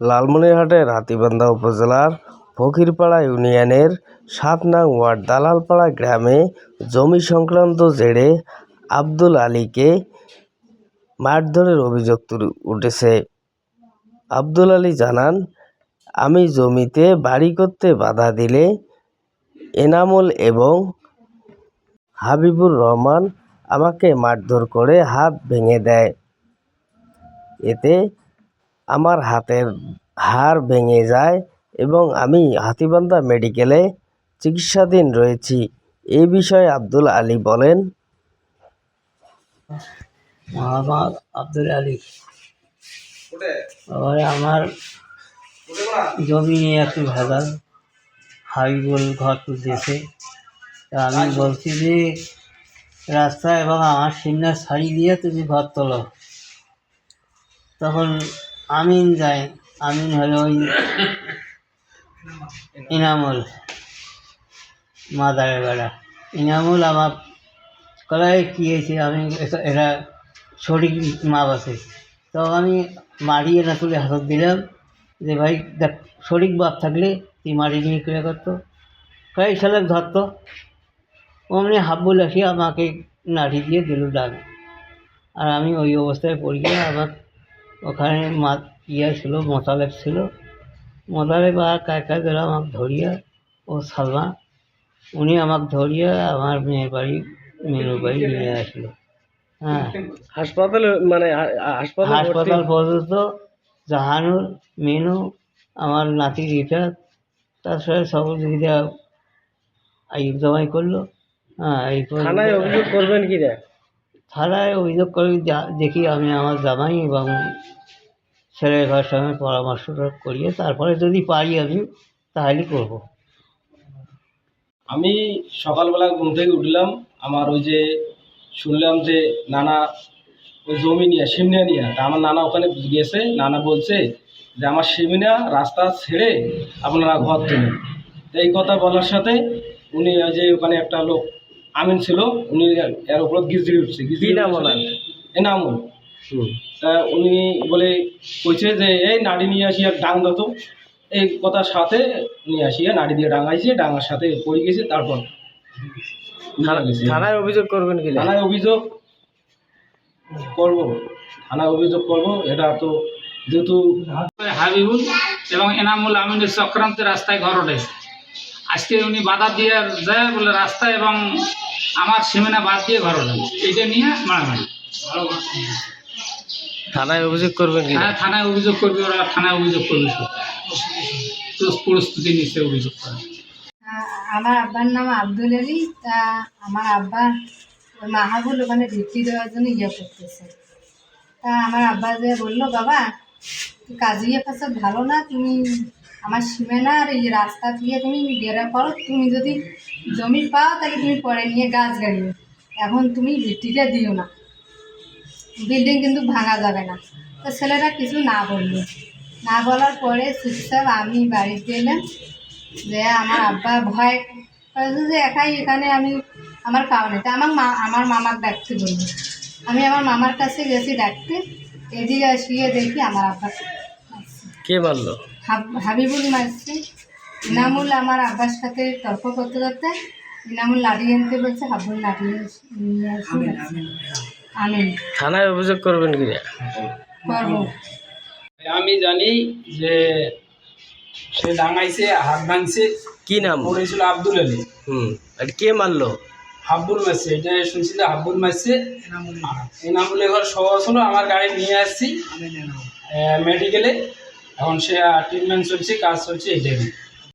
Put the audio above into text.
লালমনিরহাটের হাতীবান্ধা উপজেলার ফকিরপাড়া ইউনিয়নের সাত নং ওয়ার্ড দালালপাড়া গ্রামে জমি সংক্রান্ত জেরে আব্দুল আলীকে মারধরের অভিযোগ তুলে উঠেছে। আব্দুল আলী জানান, আমি জমিতে বাড়ি করতে বাধা দিলে এনামুল এবং হাবিবুর রহমান আমাকে মারধর করে হাত ভেঙে দেয়। এতে আমার হাতের হাড় ভেঙে যায় এবং আমি হাতিবান্ধা মেডিকেলে চিকিৎসাধীন রয়েছি। এ বিষয়ে আব্দুল আলী বলেন, মোহাম্মদ আব্দুল আলী। এবারে আমার জমি নিয়ে একটু ভেজাল হাবিবুল ঘর তুলতেছে আমি বলছি যে, রাস্তা এবং আমার সিন্নার শাড়ি দিয়ে তুমি ঘর তোলো। তখন আমিন যায়। আমিন হলো ওই ইনামুল, মাদারের বেড়া। ইনামুল আমার কলাই কী হয়েছে আমি এটা- সঠিক মাপ আছে তো আমি মাড়ি এনে তুলে হাতত দিলাম যে, ভাই, দেখ, সঠিক বাপ থাকলে তুই মাড়ি নিয়ে ক্রিয়া করতো? কয়েক সালে ধরতো অমনি হাব্বুল আসি আমাকে নাঠি দিয়ে দিল ডাক আর আমি ওই অবস্থায় পড়ি আমার ওখানে মা ইয়ে ছিল মোতালেব ছিল। মোতালেব আর কাকা দিল আমাকে ধরিয়া ও সালমা উনি আমাকে ধরিয়া আমার মেয়ের বাড়ি মেনুর বাড়ি নিয়ে আসলো। হ্যাঁ। হাসপাতালে মানে হাসপাতাল পর্যন্ত জাহানুর মেনু আমার নাতি রিটা তার সাথে সহযোগিতা আইব জমাই করল। হ্যাঁ এই করবেন কি রে? থানায় অভিযোগ করে দেখি আমি আমার জামাই এবং ছেলের ঘর সঙ্গে পরামর্শটা করিয়ে তারপরে যদি পারি আমি তাহলে করব। আমি সকালবেলা ঘুম থেকে উঠলাম, আমার ওই যে শুনলাম যে নানা ওই জমি নিয়ে সিমনিয়া নিয়ে, তা আমার নানা ওখানে গেছে নানা বলছে যে আমার সিমিনা রাস্তা ছেড়ে আপনারা ঘর তুলেন। এই কথা বলার সাথে উনি যে ওখানে একটা লোক আমিন ছিল উনি এর উপর গিজড়ি উঠছে গিজড়ি? এনামুল তা উনি বলে কইছে যে এই নাড়ি নিয়ে আসিয়া ডাং দত এই কথার সাথে নিয়ে আসিয়া নাড়ি দিয়ে ডাঙাইছে ডাঙার সাথে পড়ে গেছে তারপর থানায় অভিযোগ করবেন কি থানায় অভিযোগ করব থানায় অভিযোগ করব এটা তো যেহেতু হাবিবুল এবং এনামুল আমিনের চক্রান্তে রাস্তায় ঘর উঠেছে আজকে উনি বাধা দিয়ে যায় বলে রাস্তা এবং আমার সীমানা বাদ দিয়ে ঘর উঠেছে এটা নিয়ে মারামারি। থানায় অভিযোগ করবেন হ্যাঁ থানায় অভিযোগ করবে ওরা থানায় অভিযোগ করবে সব। তো প্রস্তুতি নিচ্ছে অভিযোগ করে। আমার আব্বার নাম আব্দুল আলী তা আমার আব্বা ওই মাহাবুল ওখানে ভিত্তি দেওয়ার জন্য ইয়ে করতেছে। তা আমার আব্বা যে বলল বাবা তুই কাজিয়ে ফাঁসা ভালো না তুমি আমার সীমানা আর এই রাস্তা দিয়ে তুমি বেরা করো, তুমি যদি জমি পাও তাহলে তুমি পরে নিয়ে গাছ গাড়িও এখন তুমি ভিত্তিটা দিও না। বিল্ডিং কিন্তু ভাঙা যাবে না। তো ছেলেরা কিছু না বলল। না বলার পরে চুপচাপ আমি বাড়িতে এলাম। যে আমার আব্বা ভয় যে একাই এখানে আমি আমার কারণে তা আমার মা, আমার মামার ডাকতে বলল। আমি আমার মামার কাছে গেছি ডাকতে। এদিকে আসিয়ে দেখি আমার আব্বা। কে হাব- হাবিবুল মারছে ইনামুল আমার আব্বার সাথে তর্ক করতে করতে ইনামুল লাঠি আনতে বলছে হাবুল লাঠি আমিন থানায় অভিযোগ করবেন কি? আমি জানি যে সে ডাঙাইছে হাত ভাঙছে। কি নাম? পড়েছিল আব্দুল আলী। হুম আর কে মারলো? হাব্বুল মারছে এটা শুনছিল? হাব্বুল মারছে এনামুল ঘর সহ ছিল আমার গাড়ি নিয়ে আসছি মেডিকেলে এখন সে ট্রিটমেন্ট চলছে কাজ চলছে এটাই